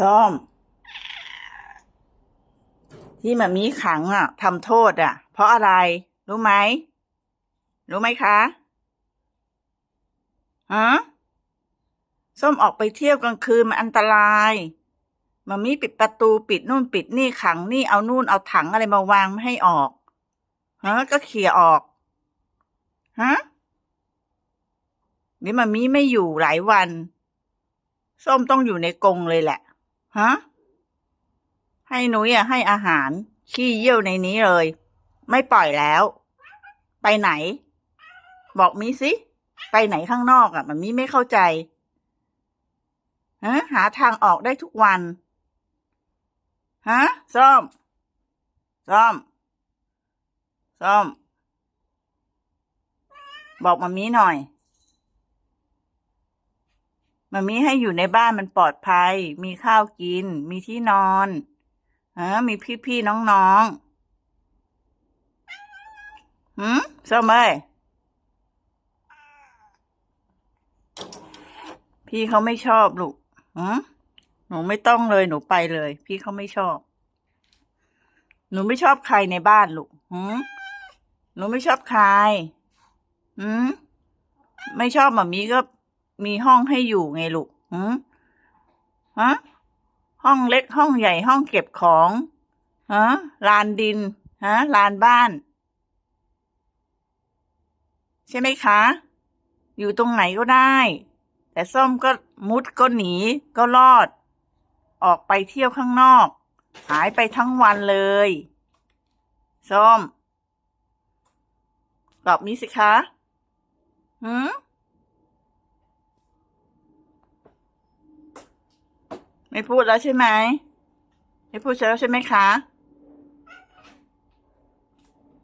ส้มที่มามีขังอะทำโทษอะ เพราะอะไร รู้ไหม รู้ไหมคะฮะส้มออกไปเที่ยวกลางคืนมันอันตรายมามีปิดประตูปิดนู่นปิดนี่ขังนี่เอานู่นเอาถังอะไรมาวางไม่ให้ออกฮะก็เขี่ยออกฮะนี่มามีไม่อยู่หลายวัน ส้มต้องอยู่ในกรงเลยแหละ ฮะ ให้หนุ้ยอะให้อาหาร ขี้เยี่ยวในนี้เลย ไม่ปล่อยแล้ว ไปไหน บอกมีสิ ไปไหนข้างนอกอะมันมีไม่เข้าใจฮะหาทางออกได้ทุกวัน ฮะส้มส้มส้มบอกมามีหน่อย มามีให้อยู่ในบ้านมันปลอดภัย มีข้าวกิน มีที่นอนเฮะมีพี่ๆน้องๆหืมส้มเอ้ยพี่เขาไม่ชอบลูกหืมหนูไม่ต้องเลยหนูไปเลย พี่เขาไม่ชอบ หนูไม่ชอบใครในบ้านลูกหืมหนูไม่ชอบใครหืมไม่ชอบหมามีก็ มีห้องให้อยู่ไงลูกหืมฮะห้องเล็กห้องใหญ่ห้องเก็บของฮะลานดินฮะลานบ้าน ใช่ไหมคะ อยู่ตรงไหนก็ได้ แต่ส้มก็มุดก็หนีก็รอด ออกไปเที่ยวข้างนอก หายไปทั้งวันเลย ส้มตอบนี้สิคะหืม ไม่พูดแล้วใช่ไหมไม่พูดแล้วใช่ไหมคะ